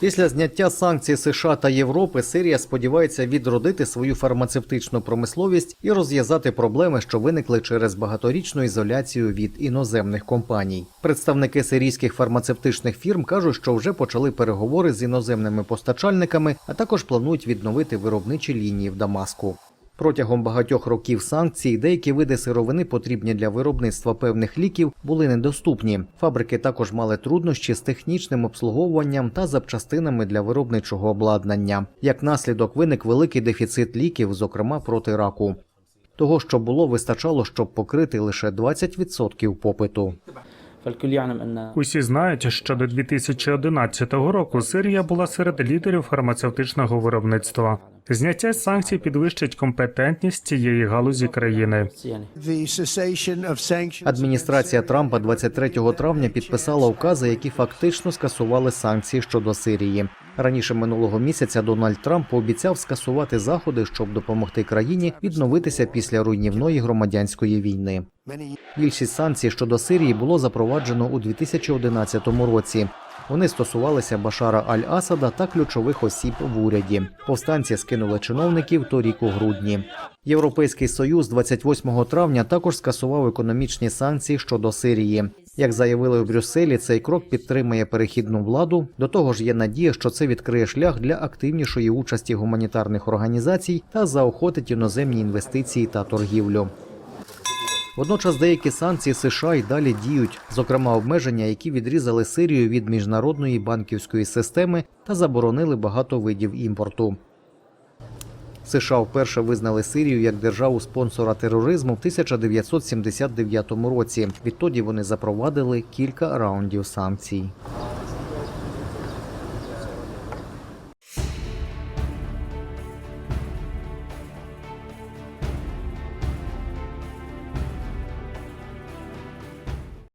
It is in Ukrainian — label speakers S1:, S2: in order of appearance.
S1: Після зняття санкцій США та Європи Сирія сподівається відродити свою фармацевтичну промисловість і розв'язати проблеми, що виникли через багаторічну ізоляцію від іноземних компаній. Представники сирійських фармацевтичних фірм кажуть, що вже почали переговори з іноземними постачальниками, а також планують відновити виробничі лінії в Дамаску. Протягом багатьох років санкцій деякі види сировини, потрібні для виробництва певних ліків, були недоступні. Фабрики також мали труднощі з технічним обслуговуванням та запчастинами для виробничого обладнання. Як наслідок виник великий дефіцит ліків, зокрема проти раку. Того, що було, вистачало, щоб покрити лише 20% попиту.
S2: Усі знають, що до 2011 року Сирія була серед лідерів фармацевтичного виробництва. Зняття санкцій підвищить компетентність цієї галузі країни.
S1: Адміністрація Трампа 23 травня підписала укази, які фактично скасували санкції щодо Сирії. Раніше минулого місяця Дональд Трамп обіцяв скасувати заходи, щоб допомогти країні відновитися після руйнівної громадянської війни. Більшість санкцій щодо Сирії було запроваджено у 2011 році. Вони стосувалися Башара Аль-Асада та ключових осіб в уряді. Повстанці скинули чиновників торік у грудні. Європейський союз 28 травня також скасував економічні санкції щодо Сирії. Як заявили у Брюсселі, цей крок підтримує перехідну владу. До того ж, є надія, що це відкриє шлях для активнішої участі гуманітарних організацій та заохотить іноземні інвестиції та торгівлю. Водночас деякі санкції США й далі діють, зокрема обмеження, які відрізали Сирію від міжнародної банківської системи та заборонили багато видів імпорту. США вперше визнали Сирію як державу спонсора тероризму в 1979 році. Відтоді вони запровадили кілька раундів санкцій.